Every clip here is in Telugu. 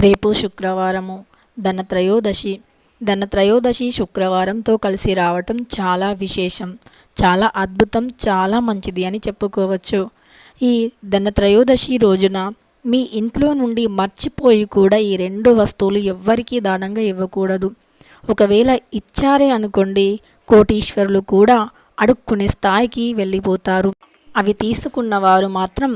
రేపు శుక్రవారము. ధనత్రయోదశి. ధనత్రయోదశి శుక్రవారంతో కలిసి రావటం చాలా విశేషం. చాలా అద్భుతం చాలా మంచిది అని చెప్పుకోవచ్చు. ఈ ధనత్రయోదశి రోజున మీ ఇంట్లో నుండి మర్చిపోయి కూడా ఈ రెండు వస్తువులు ఎవ్వరికీ దానంగా ఇవ్వకూడదు. ఒకవేళ ఇచ్చారే అనుకోండి కోటీశ్వరులు కూడా అడుక్కునే స్థాయికి వెళ్ళిపోతారు. అవి తీసుకున్న వారు మాత్రం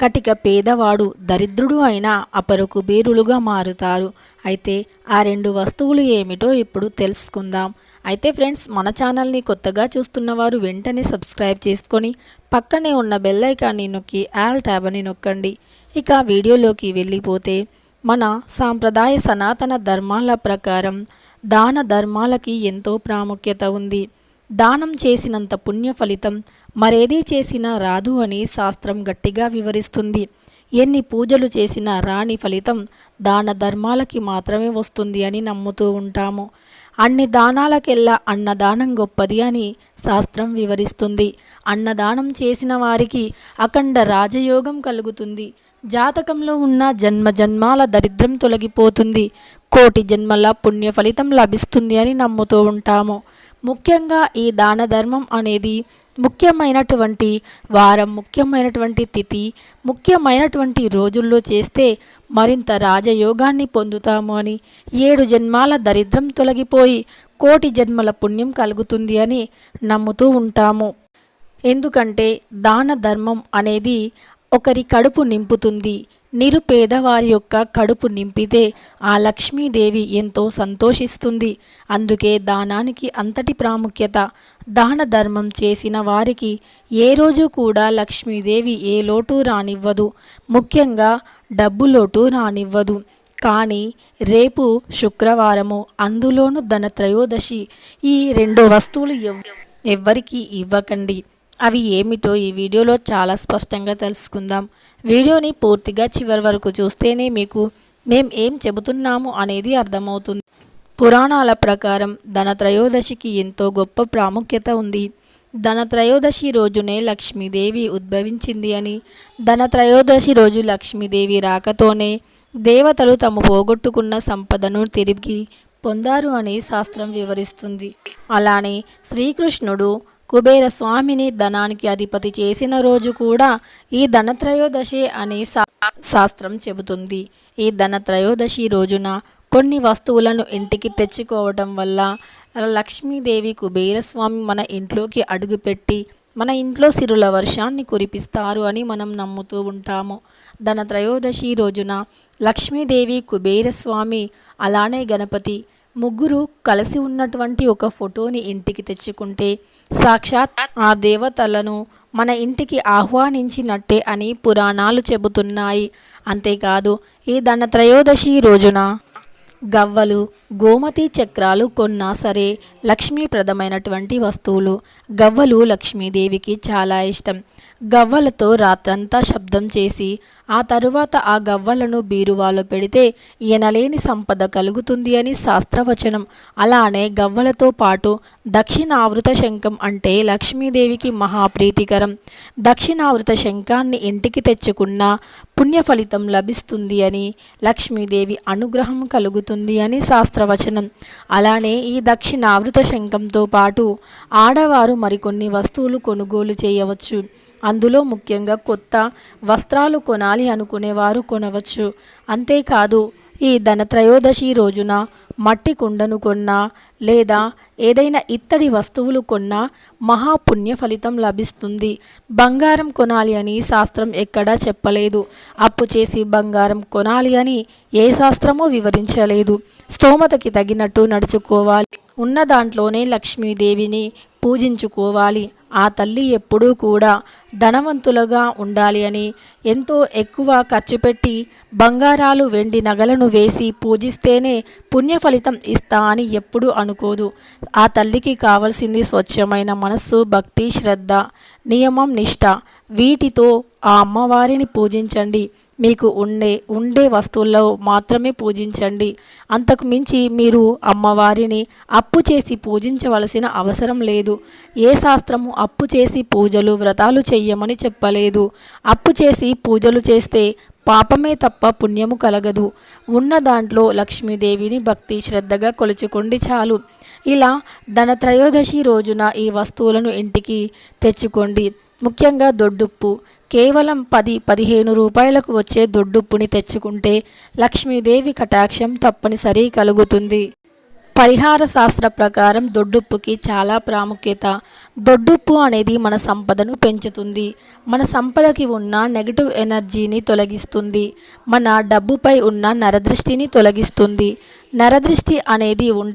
కటిక పేదవాడు దరిద్రుడు అయినా అపరు బీరులుగా మారుతారు. అయితే ఆ రెండు వస్తువులు ఏమిటో ఇప్పుడు తెలుసుకుందాం. అయితే ఫ్రెండ్స్ మన ఛానల్ని కొత్తగా చూస్తున్న వారు వెంటనే సబ్స్క్రైబ్ చేసుకొని పక్కనే ఉన్న బెల్ ఐకాన్ని నొక్కి ఆల్ ట్యాబ్ అని నొక్కండి. ఇక వీడియోలోకి వెళ్ళిపోతే మన సాంప్రదాయ సనాతన ధర్మాల ప్రకారం దాన ధర్మాలకి ఎంతో ప్రాముఖ్యత ఉంది. దానం చేసినంత పుణ్య ఫలితం మరేదీ చేసినా రాదు అని శాస్త్రం గట్టిగా వివరిస్తుంది. ఎన్ని పూజలు చేసినా రాని ఫలితం దాన ధర్మాలకి మాత్రమే వస్తుంది అని నమ్ముతూ ఉంటాము. అన్ని దానాలకెల్లా అన్నదానం గొప్పది అని శాస్త్రం వివరిస్తుంది. అన్నదానం చేసిన వారికి అఖండ రాజయోగం కలుగుతుంది. జాతకంలో ఉన్న జన్మ జన్మాల దరిద్రం తొలగిపోతుంది. కోటి జన్మల పుణ్య ఫలితం లభిస్తుంది అని నమ్ముతూ ఉంటాము. ముఖ్యంగా ఈ దాన ధర్మం అనేది ముఖ్యమైనటువంటి వారం ముఖ్యమైనటువంటి తిథి ముఖ్యమైనటువంటి రోజుల్లో చేస్తే మరింత రాజయోగాన్ని పొందుతాము అని ఏడు జన్మాల దరిద్రం తొలగిపోయి కోటి జన్మల పుణ్యం కలుగుతుంది అని నమ్ముతూ ఉంటాము. ఎందుకంటే దాన ధర్మం అనేది ఒకరి కడుపు నింపుతుంది నిరుపేదవారి యొక్క కడుపు నింపితే ఆ లక్ష్మీదేవి ఎంతో సంతోషిస్తుంది. అందుకే దానానికి అంతటి ప్రాముఖ్యత. దాన ధర్మం చేసిన వారికి ఏ రోజు కూడా లక్ష్మీదేవి ఏ లోటు రానివ్వదు. ముఖ్యంగా డబ్బు లోటు రానివ్వదు. కానీ రేపు శుక్రవారము అందులోనూ ధనత్రయోదశి. ఈ రెండు వస్తువులు ఎవ్ ఎవ్వరికీ ఇవ్వకండి. అవి ఏమిటో ఈ వీడియోలో చాలా స్పష్టంగా తెలుసుకుందాం. వీడియోని పూర్తిగా చివరి వరకు చూస్తేనే మీకు మేం ఏం చెబుతున్నాము అనేది అర్థమవుతుంది. పురాణాల ప్రకారం ధనత్రయోదశికి ఎంతో గొప్ప ప్రాముఖ్యత ఉంది. ధనత్రయోదశి రోజునే లక్ష్మీదేవి ఉద్భవించింది అని ధనత్రయోదశి రోజు లక్ష్మీదేవి రాకతోనే దేవతలు తమ పోగొట్టుకున్న సంపదను తిరిగి పొందారు అని శాస్త్రం వివరిస్తుంది. అలానే శ్రీకృష్ణుడు కుబేర స్వామిని ధనానికి అధిపతి చేసిన రోజు కూడా ఈ ధనత్రయోదశి అనే శాస్త్రం చెబుతుంది. ఈ ధనత్రయోదశి రోజున కొన్ని వస్తువులను ఇంటికి తెచ్చుకోవటం వల్ల లక్ష్మీదేవి కుబేరస్వామి మన ఇంట్లోకి అడుగుపెట్టి మన ఇంట్లో సిరుల వర్షాన్ని కురిపిస్తారు అని మనం నమ్ముతూ ఉంటాము. ధనత్రయోదశి రోజున లక్ష్మీదేవి కుబేరస్వామి అలానే గణపతి ముగ్గురు కలిసి ఉన్నటువంటి ఒక ఫోటోని ఇంటికి తెచ్చుకుంటే సాక్షాత్ ఆ దేవతలను మన ఇంటికి ఆహ్వానించినట్టే అని పురాణాలు చెబుతున్నాయి. అంతేకాదు ఈ ధనత్రయోదశి రోజున గవ్వలు గోమతి చక్రాలు కొన్నా సరే లక్ష్మీప్రదమైనటువంటి వస్తువులు. గవ్వలు లక్ష్మీదేవికి చాలా ఇష్టం. గవ్వలతో రాత్రంతా శబ్దం చేసి ఆ తరువాత ఆ గవ్వలను బీరువాలో పెడితే ఎనలేని సంపద కలుగుతుంది అని శాస్త్రవచనం. అలానే గవ్వలతో పాటు దక్షిణావృత శంఖం అంటే లక్ష్మీదేవికి మహాప్రీతికరం. దక్షిణావృత శంఖాన్ని ఇంటికి తెచ్చుకున్న పుణ్య ఫలితం లభిస్తుంది అని లక్ష్మీదేవి అనుగ్రహం కలుగుతుంది. అని శాస్త్రవచనం. అలానే ఈ దక్షిణావృత శంఖంతో పాటు ఆడవారు మరికొన్ని వస్తువులు కొనుగోలు చేయవచ్చు. అందులో ముఖ్యంగా కొత్త వస్త్రాలు కొనాలి అనుకునేవారు కొనవచ్చు. అంతేకాదు ఈ ధనత్రయోదశి రోజున మట్టి కుండను కొన్నా లేదా ఏదైనా ఇత్తడి వస్తువులు కొన్నా మహాపుణ్య ఫలితం లభిస్తుంది. బంగారం కొనాలి అని శాస్త్రం ఎక్కడా చెప్పలేదు. అప్పు చేసి బంగారం కొనాలి అని ఏ శాస్త్రమూ వివరించలేదు. స్తోమతకి తగినట్టు నడుచుకోవాలి. ఉన్న దాంట్లోనే లక్ష్మీదేవిని పూజించుకోవాలి. ఆ తల్లి ఎప్పుడూ కూడా ధనవంతులుగా ఉండాలి అని ఎంతో ఎక్కువ ఖర్చు పెట్టి బంగారాలు వెండి నగలను వేసి పూజిస్తేనే పుణ్య ఫలితం ఇస్తా అని ఎప్పుడూ అనుకోదు. ఆ తల్లికి కావలసింది స్వచ్ఛమైన మనస్సు భక్తి శ్రద్ధ నియమం నిష్ఠ వీటితో ఆ అమ్మవారిని పూజించండి. మీకు ఉండే ఉండే వస్తువుల్లో మాత్రమే పూజించండి. అంతకు మించి మీరు అమ్మవారిని అప్పు చేసి పూజించవలసిన అవసరం లేదు. ఏ శాస్త్రము అప్పు చేసి పూజలు వ్రతాలు చెయ్యమని చెప్పలేదు. అప్పు చేసి పూజలు చేస్తే పాపమే తప్ప పుణ్యము కలగదు. ఉన్న దాంట్లో లక్ష్మీదేవిని భక్తి శ్రద్ధగా కొలుచుకోండి చాలు. ఇలా ధనత్రయోదశి రోజున ఈ వస్తువులను ఇంటికి తెచ్చుకోండి. ముఖ్యంగా దొడ్డుప్పు కేవలం పది పదిహేను రూపాయలకు వచ్చే దొడ్డుప్పుని తెచ్చుకుంటే లక్ష్మీదేవి కటాక్షం తప్పనిసరి కలుగుతుంది. పరిహార శాస్త్ర ప్రకారం దొడ్డుప్పుకి చాలా ప్రాముఖ్యత. దొడ్డుప్పు అనేది మన సంపదను పెంచుతుంది. మన సంపదకి ఉన్న నెగటివ్ ఎనర్జీని తొలగిస్తుంది. మన డబ్బుపై ఉన్న నరదృష్టిని తొలగిస్తుంది. నరదృష్టి అనేది ఉం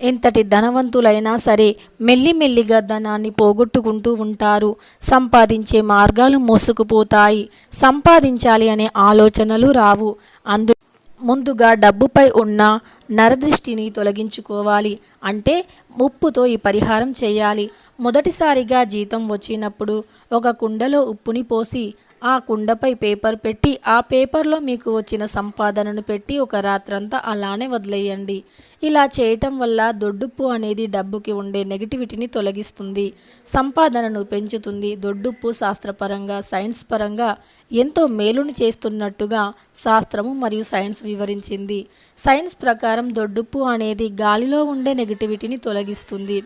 ఎంతటి ధనవంతులైనా సరే మెల్లిమెల్లిగా ధనాన్ని పోగొట్టుకుంటూ ఉంటారు. సంపాదించే మార్గాలు మోసుకుపోతాయి. సంపాదించాలి అనే ఆలోచనలు రావు. అందు ముందుగా డబ్బుపై ఉన్న నరదృష్టిని తొలగించుకోవాలి. అంటే ఉప్పుతో ఈ పరిహారం చేయాలి. మొదటిసారిగా జీతం వచ్చినప్పుడు ఒక కుండలో ఉప్పుని పోసి ఆ కుండపై పేపర్ పెట్టి ఆ పేపర్లో మీకు వచ్చిన సంపాదనను పెట్టి ఒక రాత్రంతా అలానే వదిలేయండి. ఇలా చేయటం వల్ల దొడ్డుప్పు అనేది డబ్బుకి ఉండే నెగిటివిటీని తొలగిస్తుంది. సంపాదనను పెంచుతుంది. దొడ్డుప్పు శాస్త్రపరంగా సైన్స్ పరంగా ఎంతో మేలుని చేస్తున్నట్టుగా శాస్త్రము మరియు సైన్స్ వివరించింది. సైన్స్ ప్రకారం దొడ్డుప్పు అనేది గాలిలో ఉండే నెగిటివిటీని తొలగిస్తుంది.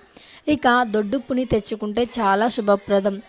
ఇక దొడ్డుప్పుని తెచ్చుకుంటే చాలా శుభప్రదం.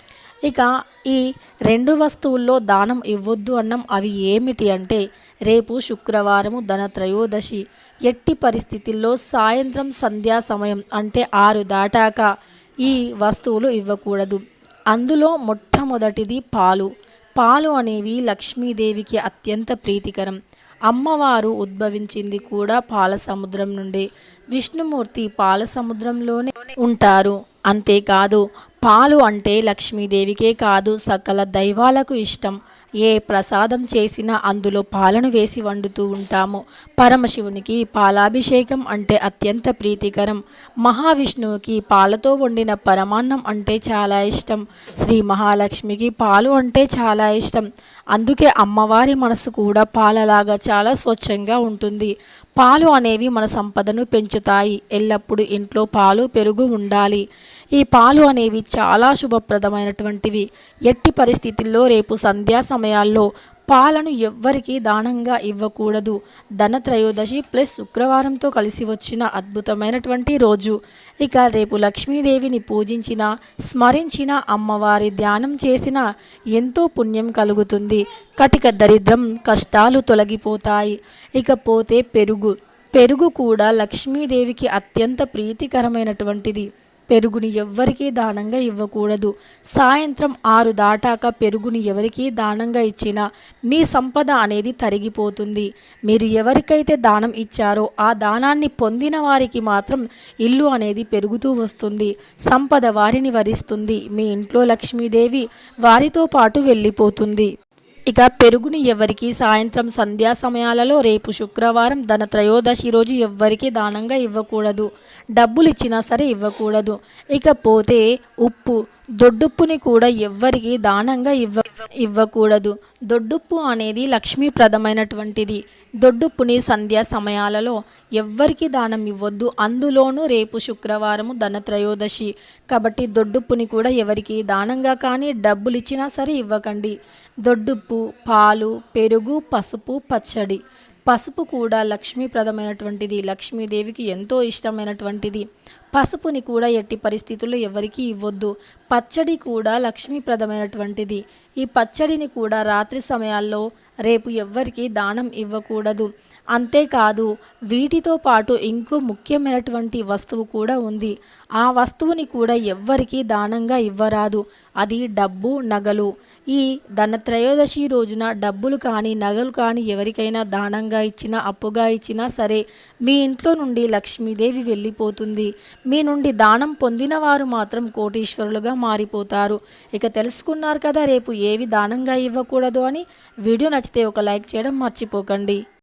ఇక ఈ రెండు వస్తువుల్లో దానం ఇవ్వొద్దు అన్నం అవి ఏమిటి అంటే రేపు శుక్రవారము ధనత్రయోదశి ఎట్టి పరిస్థితుల్లో సాయంత్రం సంధ్యా సమయం అంటే ఆరు దాటాక ఈ వస్తువులు ఇవ్వకూడదు. అందులో మొట్టమొదటిది పాలు. పాలు అనేవి లక్ష్మీదేవికి అత్యంత ప్రీతికరం. అమ్మవారు ఉద్భవించింది కూడా పాల సముద్రం నుండి. విష్ణుమూర్తి పాల సముద్రంలోనే ఉంటారు. అంతేకాదు పాలు అంటే లక్ష్మీదేవికే కాదు సకల దైవాలకు ఇష్టం. ఏ ప్రసాదం చేసినా అందులో పాలను వేసి వండుతూ ఉంటాము. పరమశివునికి పాలాభిషేకం అంటే అత్యంత ప్రీతికరం. మహావిష్ణువుకి పాలతో వండిన పరమాన్నం అంటే చాలా ఇష్టం. శ్రీ మహాలక్ష్మికి పాలు అంటే చాలా ఇష్టం. అందుకే అమ్మవారి మనసు కూడా పాలలాగా చాలా స్వచ్ఛంగా ఉంటుంది. పాలు అనేవి మన సంపదను పెంచుతాయి. ఎల్లప్పుడూ ఇంట్లో పాలు పెరుగు ఉండాలి. ఈ పాలు అనేవి చాలా శుభప్రదమైనటువంటివి. ఎట్టి పరిస్థితుల్లో రేపు సంధ్యా సమయాల్లో పాలను ఎవ్వరికీ దానంగా ఇవ్వకూడదు. ధనత్రయోదశి ప్లస్ శుక్రవారంతో కలిసి వచ్చిన అద్భుతమైనటువంటి రోజు. ఇక రేపు లక్ష్మీదేవిని పూజించిన స్మరించిన అమ్మవారి ధ్యానం చేసిన ఎంతో పుణ్యం కలుగుతుంది. కటిక దరిద్రం కష్టాలు తొలగిపోతాయి. ఇకపోతే పెరుగు. పెరుగు కూడా లక్ష్మీదేవికి అత్యంత ప్రీతికరమైనటువంటిది. పెరుగుని ఎవ్వరికీ దానంగా ఇవ్వకూడదు. సాయంత్రం ఆరు దాటాక పెరుగుని ఎవరికీ దానంగా ఇచ్చినా మీ సంపద అనేది తరిగిపోతుంది. మీరు ఎవరికైతే దానం ఇచ్చారో ఆ దానాన్ని పొందిన వారికి మాత్రం ఇల్లు అనేది పెరుగుతూ వస్తుంది. సంపద వారిని వరిస్తుంది. మీ ఇంట్లో లక్ష్మీదేవి వారితో పాటు వెళ్ళిపోతుంది. ఇక పెరుగుని ఎవరికి సాయంత్రం సంధ్యా సమయాలలో రేపు శుక్రవారం ధన త్రయోదశి రోజు ఎవ్వరికి దానంగా ఇవ్వకూడదు. డబ్బులు ఇచ్చినా సరే ఇవ్వకూడదు. ఇకపోతే ఉప్పు దొడ్డుప్పుని కూడా ఎవ్వరికి దానంగా ఇవ్వ ఇవ్వకూడదు. దొడ్డుప్పు అనేది లక్ష్మీప్రదమైనటువంటిది. దొడ్డుప్పుని సంధ్యా సమయాలలో ఎవ్వరికి దానం ఇవ్వద్దు. అందులోనూ రేపు శుక్రవారము ధనత్రయోదశి. కాబట్టి దొడ్డుప్పుని కూడా ఎవరికి దానంగా కానీ డబ్బులు ఇచ్చినా సరే ఇవ్వకండి. దొడ్డుప్పు పాలు పెరుగు పసుపు పచ్చడి. పసుపు కూడా లక్ష్మీప్రదమైనటువంటిది. లక్ష్మీదేవికి ఎంతో ఇష్టమైనటువంటిది. పసుపుని కూడా ఎట్టి పరిస్థితుల్లో ఎవరికీ ఇవ్వద్దు. పచ్చడి కూడా లక్ష్మీప్రదమైనటువంటిది. ఈ పచ్చడిని కూడా రాత్రి సమయాల్లో రేపు ఎవ్వరికీ దానం ఇవ్వకూడదు. అంతేకాదు వీటితో పాటు ఇంకో ముఖ్యమైనటువంటి వస్తువు కూడా ఉంది. ఆ వస్తువుని కూడా ఎవ్వరికీ దానంగా ఇవ్వరాదు. అది డబ్బు నగలు. ఈ ధనత్రయోదశి రోజున డబ్బులు కానీ నగలు కానీ ఎవరికైనా దానంగా ఇచ్చినా అప్పుగా ఇచ్చినా సరే మీ ఇంట్లో నుండి లక్ష్మీదేవి వెళ్ళిపోతుంది. మీ నుండి దానం పొందిన వారు మాత్రం కోటీశ్వరులుగా మారిపోతారు. ఇక తెలుసుకున్నారు కదా రేపు ఏవి దానంగా ఇవ్వకూడదు అని. వీడియో నచ్చితే ఒక లైక్ చేయడం మర్చిపోకండి.